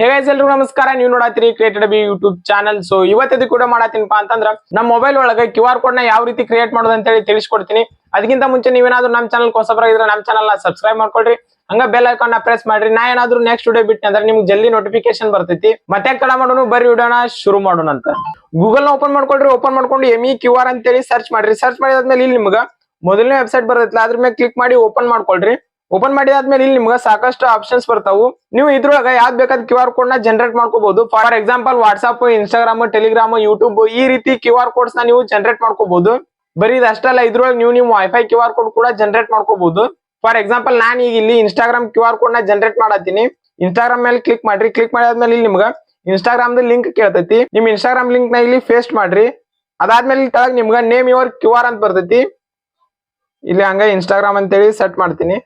ಹೇಗೈಸ್ ಎಲ್ರಿಗೂ ನಮಸ್ಕಾರ. ನೀವು ನೋಡತ್ತೀರಿ created by YouTube channel so ಇವತ್ತಿದು ಕೂಡ ಮಾಡತ್ತೀನಪ್ಪ ಅಂತಂದ್ರ ನಮ್ಮ ಮೊಬೈಲ್ ಒಳಗೆ ಕ್ಯೂ ಆರ್ ಕೋಡ್ನ ಯಾವ ರೀತಿ ಕ್ರಿಯೇಟ್ ಮಾಡೋದು ಅಂತ ಹೇಳಿ ತಿಳಿಸ್ಕೊಡ್ತೀನಿ. ಅದಕ್ಕಿಂತ ಮುಂಚೆ ನೀವೇನಾದ್ರೂ ನಮ್ಮ ಚಾನಲ್ ಹೊಸಬರಾಗಿದ್ರೆ ನಮ್ಮ ಚಾನಲ್ನ ಸಬ್ಸ್ಕ್ರೈಬ್ ಮಾಡ್ಕೊಳ್ರಿ. ಹಂಗ ಬೆಲ್ ಐಕಾನ್ನ ಪ್ರೆಸ್ ಮಾಡ್ರಿ. ನಾ ಏನಾದ್ರೂ ನೆಕ್ಸ್ಟ್ ವಿಡಿಯೋ ಬಿಟ್ಟೆ ಅಂದ್ರೆ ನಿಮ್ಗೆ ಜಲ್ದಿ ನೋಟಿಫಿಕೇಶನ್ ಬರ್ತೈತಿ. ಮತ್ತೆ ಕಡ ಮಾಡೋಣ ಬರ್ರಿ ವಿಡಿಯೋನ ಶುರು ಮಾಡೋಣ ಅಂತ. ಗೂಗಲ್ನ ಓಪನ್ ಮಾಡ್ಕೊಳ್ರಿ. ಓಪನ್ ಮಾಡ್ಕೊಂಡು ಎಂ ಇ ಕ್ಯೂ ಆರ್ ಅಂತೇಳಿ ಸರ್ಚ್ ಮಾಡ್ರಿ. ಸರ್ಚ್ ಮಾಡಿದ್ಮೇಲೆ ಇಲ್ಲಿ ನಿಮ್ಗೆ ಮೊದಲನೇ ವೆಬ್ಸೈಟ್ ಬರ್ತೈತಿಲ್ಲ, ಅದ್ರ ಮೇಲೆ ಕ್ಲಿಕ್ ಮಾಡಿ ಓಪನ್ ಮಾಡ್ಕೊಳ್ರಿ. ಓಪನ್ ಮಾಡಿದಾದ್ಮೇಲೆ ಇಲ್ಲಿ ನಿಮ್ಗೆ ಸಾಕಷ್ಟು ಆಪ್ಷನ್ಸ್ ಬರ್ತಾವು. ನೀವು ಇದ್ರೊಳಗ ಯಾವ್ದು ಬೇಕಾದ ಕ್ಯೂ ಆರ್ ಕೋಡ್ನ ಜನರೇಟ್ ಮಾಡ್ಕೋಬಹುದು for example WhatsApp Instagram Telegram YouTube ಈ ರೀತಿ ಕ್ಯೂ ಆರ್ ಕೋಡ್ಸ್ನ ನೀವು ಜನರೇಟ್ ಮಾಡ್ಕೋಬಹುದು ಬರೀ ಇದಷ್ಟಲ್ಲ ಇದ್ರೊಳಗೆ ನೀವು ನೀವು ವೈಫೈ ಕ್ಯೂ ಆರ್ ಕೋಡ್ ಕೂಡ ಜನರೇಟ್ ಮಾಡ್ಕೋಬಹುದು ಫಾರ್ ಎಕ್ಸಾಂಪಲ್ ನಾನು ಈಗ ಇಲ್ಲಿ ಇನ್ಸ್ಟಾಗ್ರಾಮ್ ಕ್ಯೂ ಆರ್ ಕೋಡ್ನ ಜನರೇಟ್ ಮಾಡತ್ತೀನಿ. ಇನ್ಸ್ಟಾಗ್ರಾಮ್ ಮೇಲೆ ಕ್ಲಿಕ್ ಮಾಡ್ರಿ. ಕ್ಲಿಕ್ ಮಾಡಿದ್ಮೇಲೆ ಇಲ್ಲಿ ನಿಮ್ಗೆ ಇನ್ಸ್ಟಾಗ್ರಾಮ್ ಲಿಂಕ್ ಕೇಳ್ತೈತಿ. ನಿಮ್ ಇನ್ಸ್ಟಾಗ್ರಾಮ್ ಲಿಂಕ್ನ ಇಲ್ಲಿ ಪೇಸ್ಟ್ ಮಾಡ್ರಿ. ಅದಾದ್ಮೇಲೆ ಕೆಳಗ್ ನಿಮ್ಗೆ ನೇಮ್ ಯುವರ್ ಕ್ಯೂ ಅಂತ ಬರ್ತೈತಿ. ಇಲ್ಲಿ ಹಂಗ ಇನ್ಸ್ಟಾಗ್ರಾಮ್ ಅಂತೇಳಿ ಸೆಟ್ ಮಾಡ್ತೀನಿ.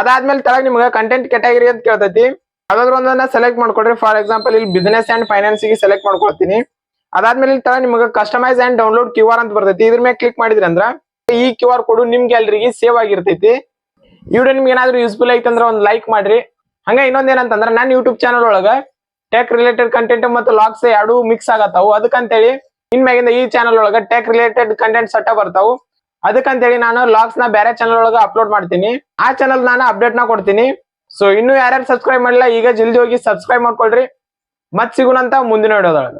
ಅದಾದ್ಮೇಲೆ ತಳಗ ನಿಮ್ಗೆ ಕಂಟೆಂಟ್ ಕ್ಯಾಟಗರಿ ಅಂತ ಕೇಳ್ತೈತಿ. ಯಾವ್ದಾದ್ರು ಒಂದನ್ನ ಸೆಲೆಕ್ಟ್ ಮಾಡ್ಕೊಡ್ರಿ. ಫಾರ್ ಎಕ್ಸಾಂಪಲ್ ಇಲ್ಲಿ ಬಿಸ್ನೆಸ್ ಅಂಡ್ ಫೈನಾನ್ಸ್ಗೆ ಸೆಲೆಕ್ಟ್ ಮಾಡ್ಕೊಳ್ತೀನಿ ಅದಾದ್ಮೇಲೆ ಇಲ್ಲಿ ನಿಮಗೆ ನಿಮ್ಗೆ customize and download Q R ಅಂತ ಬರ್ತೈತಿ. ಇದ್ರ ಮೇಲೆ ಕ್ಲಿಕ್ ಮಾಡಿದ್ರಿ ಅಂದ್ರ ಈ ಕ್ಯೂ ಆರ್ ಕೋಡ್ ನಿಮ್ ಗ್ಯಾಲರಿಗೆ ಸೇವ್ ಆಗಿರ್ತೈತಿ. ಈ ವಿಡಿಯೋ ನಿಮ್ಗೆ ಏನಾದ್ರು ಯೂಸ್ಫುಲ್ ಐತಂದ್ರ ಒಂದು ಲೈಕ್ ಮಾಡ್ರಿ. ಹಂಗ ಇನ್ನೊಂದ್ ಏನಂತಂದ್ರ ನನ್ನ ಯೂಟ್ಯೂಬ್ ಚಾನಲ್ ಒಳಗ ಟೆಕ್ ರಿಲೇಟೆಡ್ ಕಂಟೆಂಟ್ ಮತ್ತು ಲಾಗ್ಸ್ ಎರಡು ಮಿಕ್ಸ್ ಆಗತ್ತಾವು. ಅದಕ್ಕಂತೇಳಿ ಇನ್ಮ್ಯಾಗಿಂದ ಈ ಚಾನಲ್ ಒಳಗ ಟೆಕ್ ರಿಲೇಟೆಡ್ ಕಂಟೆಂಟ್ ಸಟ್ಟ ಬರ್ತಾವು. ಅದಕ್ಕಂತೇಳಿ ನಾನು ಲಾಗ್ಸ್ನ ಬೇರೆ ಚಾನಲ್ ಒಳಗ ಅಪ್ಲೋಡ್ ಮಾಡ್ತೀನಿ. ಆ ಚಾನಲ್ ನಾನು ಅಪ್ಡೇಟ್ನ ಕೊಡ್ತೀನಿ. ಸೊ ಇನ್ನು ಯಾರ್ಯಾರು ಸಬ್ಸ್ಕ್ರೈಬ್ ಮಾಡಿಲ್ಲ ಈಗ ಜಲ್ದಿ ಹೋಗಿ ಸಬ್ಸ್ಕ್ರೈಬ್ ಮಾಡ್ಕೊಳ್ರಿ. ಮತ್ ಸಿಗುಣಂತ ಮುಂದಿನ ವಿಡಿಯೋದೊಳಗ